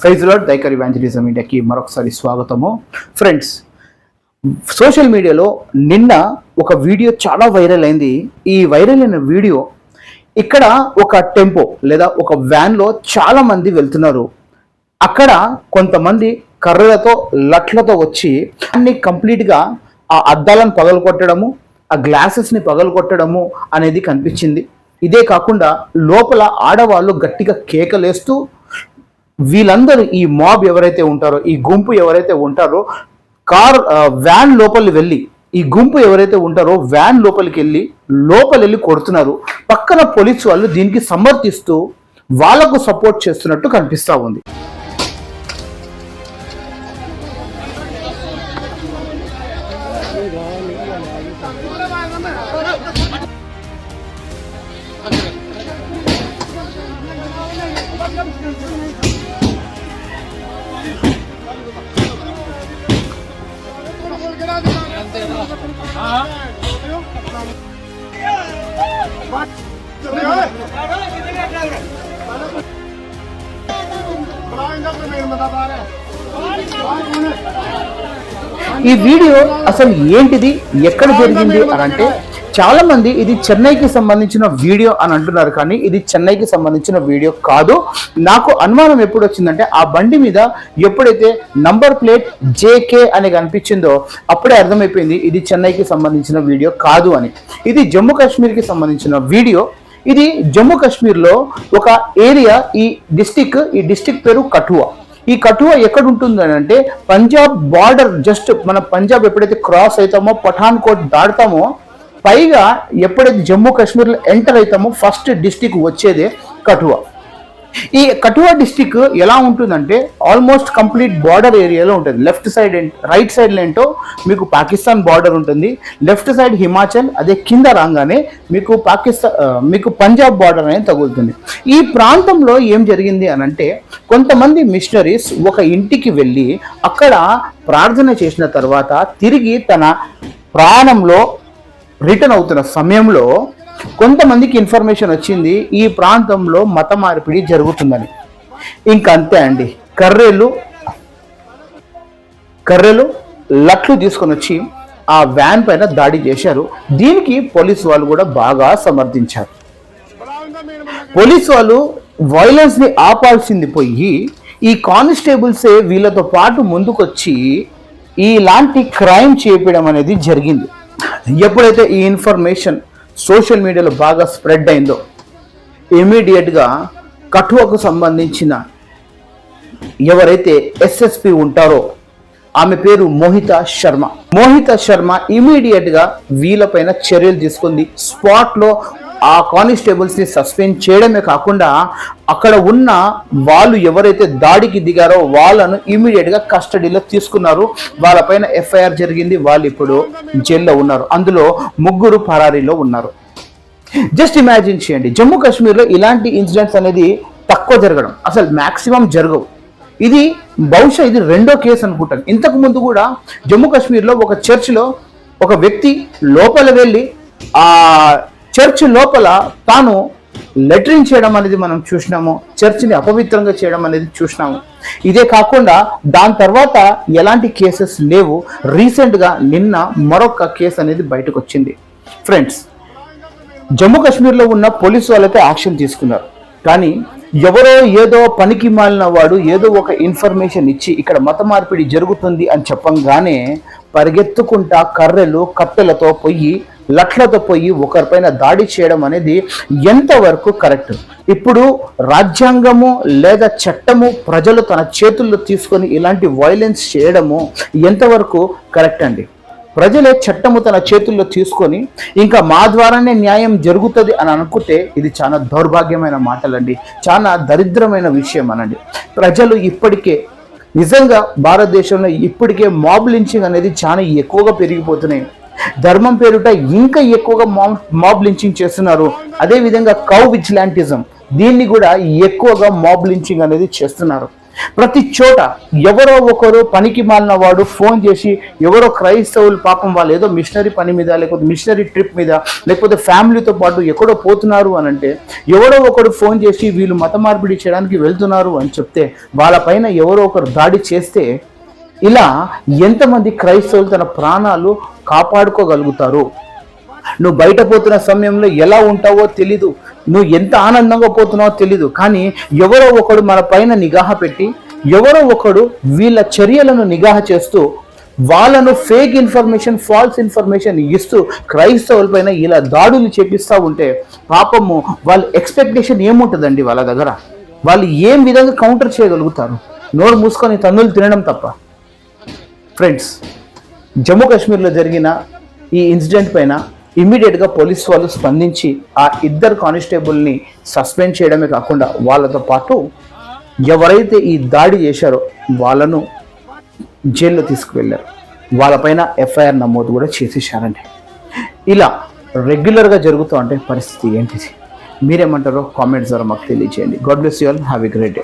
Faiz lord దైకర్ evangelism ఇండియాకి మరొకసారి స్వాగతము. Friends social మీడియాలో నిన్న ఒక వీడియో చాలా వైరల్ అయింది. ఈ వైరల్ అయిన వీడియో ఇక్కడ ఒక టెంపో లేదా ఒక వ్యాన్లో చాలా మంది వెళ్తున్నారు. అక్కడ కొంతమంది కర్రలతో లట్లతో వచ్చి అన్ని కంప్లీట్గా ఆ అద్దాలను పగలగొట్టడము ఆ గ్లాసెస్ని పగలగొట్టడము అనేది కనిపించింది. ఇదే కాకుండా లోపల ఆడవాళ్ళు గట్టిగా కేకలేస్తూ వీళ్ళందరూ ఈ మాబ్ ఎవరైతే ఉంటారో ఈ గుంపు ఎవరైతే ఉంటారో కార్ వ్యాన్ లోపలికి వెళ్ళి ఈ గుంపు ఎవరైతే ఉంటారో వ్యాన్ లోపలికి వెళ్ళి లోపలి వెళ్ళి కొడుతున్నారు. పక్కన పోలీసు వాళ్ళు దీనికి సమర్థిస్తూ వాళ్ళకు సపోర్ట్ చేస్తున్నట్టు కనిపిస్తా ఉంది. ఈ వీడియో అసలు ఏంటిది? ఎక్కడ జరిగింది? అని అంటే చాలా మంది ఇది చెన్నైకి సంబంధించిన వీడియో అని అంటున్నారు కానీ ఇది చెన్నైకి సంబంధించిన వీడియో కాదు. నాకు అనుమానం ఎప్పుడు వచ్చిందంటే ఆ బండి మీద ఎప్పుడైతే నంబర్ ప్లేట్ జేకే అని కనిపించిందో అప్పుడే అర్థమైపోయింది ఇది చెన్నైకి సంబంధించిన వీడియో కాదు అని. ఇది జమ్మూ కాశ్మీర్కి సంబంధించిన వీడియో. ఇది జమ్మూ కాశ్మీర్లో ఒక ఏరియా ఈ డిస్టిక్ ఈ డిస్టిక్ పేరు కఠువా. ఈ కఠువా ఎక్కడ ఉంటుంది అని అంటే పంజాబ్ బార్డర్ జస్ట్ మన పంజాబ్ ఎప్పుడైతే క్రాస్ అవుతామో పఠాన్ కోట్ దాటుతామో పైగా ఎప్పుడైతే జమ్మూ కాశ్మీర్లో ఎంటర్ అవుతామో ఫస్ట్ డిస్టిక్ వచ్చేదే కఠువా. ఈ కఠువా డిస్టిక్ ఎలా ఉంటుందంటే ఆల్మోస్ట్ కంప్లీట్ బార్డర్ ఏరియాలో ఉంటుంది. లెఫ్ట్ సైడ్ రైట్ సైడ్ ఏంటో మీకు పాకిస్తాన్ బార్డర్ ఉంటుంది. లెఫ్ట్ సైడ్ హిమాచల్ అదే కింద రాగానే మీకు పాకిస్తాన్ మీకు పంజాబ్ బార్డర్ అనేది తగులుతుంది. ఈ ప్రాంతంలో ఏం జరిగింది అని అంటే కొంతమంది మిషనరీస్ ఒక ఇంటికి వెళ్ళి అక్కడ ప్రార్థన చేసిన తర్వాత తిరిగి తన ప్రాణంలో రిటర్న్ అవుతున్న సమయంలో కొంతమందికి ఇన్ఫర్మేషన్ వచ్చింది ఈ ప్రాంతంలో మత మార్పిడి జరుగుతుందని. ఇంకంతే అండి. కర్రెలు కర్రెలు లట్లు తీసుకొని వచ్చి ఆ వ్యాన్ పైన దాడి చేశారు. దీనికి పోలీస్ వాళ్ళు కూడా బాగా సమర్థించారు. పోలీసు వాళ్ళు వైలెన్స్ని ఆపాల్సింది పోయి ఈ కానిస్టేబుల్సే వీళ్ళతో పాటు ముందుకొచ్చి ఇలాంటి క్రైమ్ చేపడం అనేది జరిగింది. ఎప్పుడైతే ఈ ఇన్ఫర్మేషన్ సోషల్ మీడియాలో బాగా స్ప్రెడ్ అయిందో ఇమీడియట్గా కఠువకు సంబంధించిన ఎవరైతే ఎస్ఎస్పి ఉంటారో ఆమె పేరు మోహిత శర్మ. మోహిత శర్మ ఇమీడియట్గా వీళ్ళపైన చర్యలు తీసుకుంది. స్పాట్లో ఆ కానిస్టేబుల్స్ని సస్పెండ్ చేయడమే కాకుండా అక్కడ ఉన్న వాళ్ళు ఎవరైతే దాడికి దిగారో వాళ్ళను ఇమీడియట్గా కస్టడీలో తీసుకున్నారు. వాళ్ళపైన ఎఫ్ఐఆర్ జరిగింది. వాళ్ళు ఇప్పుడు జైల్లో ఉన్నారు. అందులో ముగ్గురు పరారీలో ఉన్నారు. జస్ట్ ఇమాజిన్ చేయండి. జమ్మూ కాశ్మీర్లో ఇలాంటి ఇన్సిడెంట్స్ అనేది తక్కువ జరగడం. అసలు మ్యాక్సిమం జరగవు. ఇది బహుశా ఇది రెండో కేసు అనుకుంటాను. ఇంతకు ముందు కూడా జమ్మూ కాశ్మీర్లో ఒక చర్చ్లో ఒక వ్యక్తి లోపల వెళ్ళి ఆ చర్చ్ లోపల తాను లెటరింగ్ చేయడం అనేది మనం చూసినాము చర్చిని అపవిత్రంగా చేయడం అనేది చూసినాము. ఇదే కాకుండా దాని తర్వాత ఎలాంటి కేసెస్ లేవు రీసెంట్గా నిన్న మరొక కేసు అనేది బయటకు వచ్చింది ఫ్రెండ్స్ జమ్మూ కాశ్మీర్లో ఉన్న పోలీసు వాళ్ళైతే యాక్షన్ తీసుకున్నారు. కానీ ఎవరో ఏదో పనికి మాలిన వాడు ఏదో ఒక ఇన్ఫర్మేషన్ ఇచ్చి ఇక్కడ మత మార్పిడి జరుగుతుంది అని చెప్పంగానే పరిగెత్తుకుంటా కర్రెలు కట్టెలతో పోయి లట్లతో పోయి ఒకరిపైన దాడి చేయడం అనేది ఎంతవరకు కరెక్ట్? ఇప్పుడు రాజ్యాంగము లేదా చట్టము ప్రజలు తన చేతుల్లో తీసుకొని ఇలాంటి వైలెన్స్ చేయడము ఎంతవరకు కరెక్ట్ అండి? ప్రజలే చట్టము తన చేతుల్లో తీసుకొని ఇంకా మా ద్వారానే న్యాయం జరుగుతుంది అని అనుకుంటే ఇది చాలా దౌర్భాగ్యమైన మాటలండి. చాలా దరిద్రమైన విషయం అనండి. ప్రజలు ఇప్పటికే నిజంగా భారతదేశంలో ఇప్పటికే మాబ్ లించింగ్ అనేది చాలా ఎక్కువగా పెరిగిపోతున్నాయి. ధర్మం పేరుట ఇంకా ఎక్కువగా మాబ్ మాబ్ లించింగ్ చేస్తున్నారు. అదేవిధంగా కౌ విజిలాంటిజం దీన్ని కూడా ఎక్కువగా మాబ్ లించింగ్ అనేది చేస్తున్నారు. ప్రతి చోట ఎవరో ఒకరు పనికి మాలిన వాడు ఫోన్ చేసి ఎవరో క్రైస్తవులు పాపం వాళ్ళు ఏదో మిషనరీ పని మీద లేకపోతే మిషనరీ ట్రిప్ మీద లేకపోతే ఫ్యామిలీతో పాటు ఎక్కడో పోతున్నారు అని అంటే ఎవరో ఒకడు ఫోన్ చేసి వీళ్ళు మత మార్పిడి చేయడానికి వెళ్తున్నారు అని చెప్తే వాళ్ళపైన ఎవరో ఒకరు దాడి చేస్తే ఇలా ఎంతమంది క్రైస్తవులు తన ప్రాణాలు కాపాడుకోగలుగుతారు? నువ్వు బయట పోతున్న సమయంలో ఎలా ఉంటావో తెలీదు. నువ్వు ఎంత ఆనందంగా పోతున్నావో తెలీదు. కానీ ఎవరో ఒకడు మన పైన నిగాహ పెట్టి ఎవరో ఒకడు వీళ్ళ చర్యలను నిగాహ చేస్తూ వాళ్ళను ఫేక్ ఇన్ఫర్మేషన్ ఫాల్స్ ఇన్ఫర్మేషన్ ఇస్తూ క్రైస్తవుల పైన ఇలా దాడులు చేపిస్తూ ఉంటే పాపము వాళ్ళ ఎక్స్పెక్టేషన్ ఏముంటుందండి వాళ్ళ దగ్గర? వాళ్ళు ఏం విధంగా కౌంటర్ చేయగలుగుతారు? నోరు మూసుకొని తన్నులు తినడం తప్ప. ఫ్రెండ్స్ జమ్మూ కాశ్మీర్లో జరిగిన ఈ ఇన్సిడెంట్ పైన ఇమ్మీడియట్గా పోలీస్ వాళ్ళు స్పందించి ఆ ఇద్దరు కానిస్టేబుల్ని సస్పెండ్ చేయడమే కాకుండా వాళ్ళతో పాటు ఎవరైతే ఈ దాడి చేశారో వాళ్ళను జైల్లో తీసుకువెళ్ళారు. వాళ్ళపైన ఎఫ్ఐఆర్ నమోదు కూడా చేసేసారండి ఇలా రెగ్యులర్గా జరుగుతూ అంటే పరిస్థితి ఏంటిది? మీరేమంటారో కామెంట్స్ ద్వారా మాకు తెలియజేయండి. God bless you all. Have a great day.